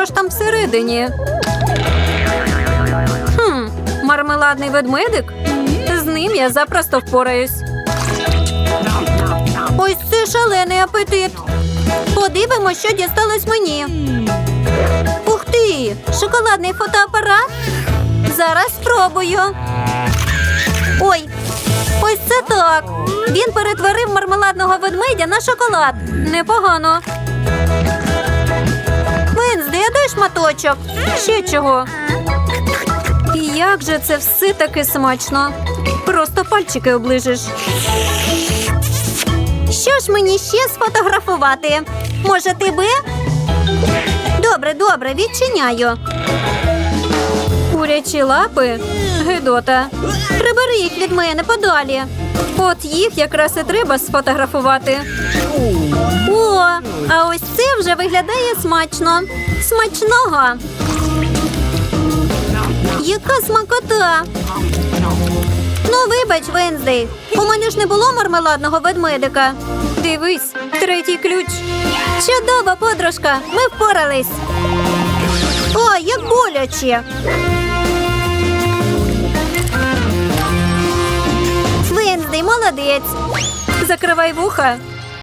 Що ж там всередині? Хм, мармеладний ведмедик? З ним я запросто впораюсь. Ось це шалений апетит. Подивимось, що дісталось мені. Ух ти! Шоколадний фотоапарат. Зараз спробую. Ой, ось це так. Він перетворив мармеладного ведмедя на шоколад. Непогано. Шматочок. Ще чого. І як же це все таки смачно. Просто пальчики оближеш. Що ж мені ще сфотографувати? Може, тебе? Добре, добре, відчиняю. Курячі лапи? Гидота. Прибери їх від мене подалі. От їх якраз і треба сфотографувати. О, а ось вже виглядає смачно. Смачного. Яка смакота. Ну, вибач, Венздей. У мене ж не було мармеладного ведмедика. Дивись, третій ключ. Чудова подружка, ми впорались. О, як боляче. Венздей, молодець. Закривай вуха